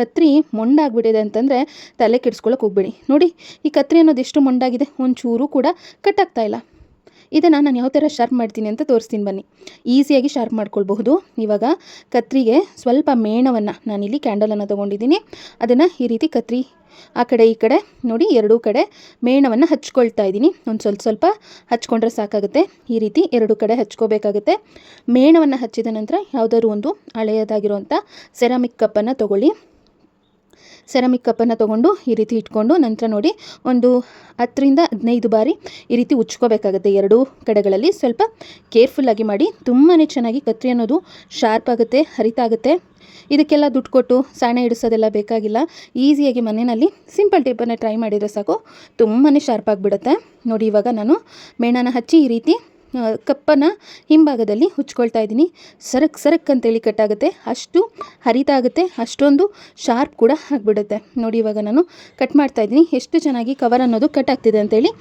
ಕತ್ರಿ ಮೊಂಡಾಗ್ಬಿಟ್ಟಿದೆ ಅಂತಂದರೆ ತಲೆ ಕೆಡಿಸ್ಕೊಳಕ್ಕೆ ಹೋಗ್ಬೇಡಿ. ನೋಡಿ, ಈ ಕತ್ರಿ ಅನ್ನೋದು ಎಷ್ಟು ಮೊಂಡಾಗಿದೆ, ಒಂಚೂರು ಕೂಡ ಕಟ್ಟಾಗ್ತಾ ಇಲ್ಲ. ಇದನ್ನು ನಾನು ಯಾವ ಥರ ಶಾರ್ಪ್ ಮಾಡ್ತೀನಿ ಅಂತ ತೋರಿಸ್ತೀನಿ ಬನ್ನಿ. ಈಸಿಯಾಗಿ ಶಾರ್ಪ್ ಮಾಡ್ಕೊಳ್ಬಹುದು. ಇವಾಗ ಕತ್ರಿಗೆ ಸ್ವಲ್ಪ ಮೇಣವನ್ನು ನಾನಿಲ್ಲಿ ಕ್ಯಾಂಡಲನ್ನು ತೊಗೊಂಡಿದ್ದೀನಿ. ಅದನ್ನು ಈ ರೀತಿ ಕತ್ರಿ ಆ ಕಡೆ ಈ ಕಡೆ, ನೋಡಿ ಎರಡೂ ಕಡೆ ಮೇಣವನ್ನು ಹಚ್ಕೊಳ್ತಾ ಇದ್ದೀನಿ. ಒಂದು ಸ್ವಲ್ಪ ಸ್ವಲ್ಪ ಹಚ್ಕೊಂಡ್ರೆ ಸಾಕಾಗುತ್ತೆ. ಈ ರೀತಿ ಎರಡು ಕಡೆ ಹಚ್ಕೋಬೇಕಾಗುತ್ತೆ. ಮೇಣವನ್ನು ಹಚ್ಚಿದ ನಂತರ ಯಾವುದಾದ್ರು ಒಂದು ಹಳೆಯದಾಗಿರುವಂಥ ಸೆರಾಮಿಕ್ ಕಪ್ಪನ್ನು ತೊಗೊಳ್ಳಿ. ಸೆರಾಮಿಕ್ ಕಪ್ಪನ್ನು ತೊಗೊಂಡು ಈ ರೀತಿ ಇಟ್ಕೊಂಡು ನಂತರ ನೋಡಿ ಒಂದು ಹತ್ತರಿಂದ ಹದಿನೈದು ಬಾರಿ ಈ ರೀತಿ ಉಚ್ಕೋಬೇಕಾಗುತ್ತೆ. ಎರಡೂ ಕಡೆಗಳಲ್ಲಿ ಸ್ವಲ್ಪ ಕೇರ್ಫುಲ್ಲಾಗಿ ಮಾಡಿ ತುಂಬಾ ಚೆನ್ನಾಗಿ ಕತ್ರಿ ಅನ್ನೋದು ಶಾರ್ಪ್ ಆಗುತ್ತೆ ಹರಿತಾಗುತ್ತೆ ಇದಕ್ಕೆಲ್ಲ ದುಡ್ಡು ಕೊಟ್ಟು ಸಾಣೆ ಹಿಡಿಸೋದೆಲ್ಲ ಬೇಕಾಗಿಲ್ಲ. ಈಸಿಯಾಗಿ ಮನೆಯಲ್ಲಿ ಸಿಂಪಲ್ ಟೇಪನ್ನು ಟ್ರೈ ಮಾಡಿದರೆ ಸಾಕು ತುಂಬಾ ಶಾರ್ಪ್ ಆಗಿಬಿಡುತ್ತೆ. ನೋಡಿ ಇವಾಗ ನಾನು ಮೇಣನ ಹಚ್ಚಿ ಈ ರೀತಿ ಕಪ್ಪನ್ನು ಹಿಂಭಾಗದಲ್ಲಿ ಹುಚ್ಕೊಳ್ತಾ ಇದ್ದೀನಿ. ಸರಕ್ ಸರಕ್ ಅಂತೇಳಿ ಕಟ್ಟಾಗುತ್ತೆ ಅಷ್ಟು ಹರಿತಾಗುತ್ತೆ ಅಷ್ಟೊಂದು ಶಾರ್ಪ್ ಕೂಡ ಆಗಿಬಿಡುತ್ತೆ. ನೋಡಿ ಇವಾಗ ನಾನು ಕಟ್ ಮಾಡ್ತಾ ಇದ್ದೀನಿ. ಎಷ್ಟು ಚೆನ್ನಾಗಿ ಕವರ್ ಅನ್ನೋದು ಕಟ್ ಆಗ್ತಿದೆ ಅಂತೇಳಿ.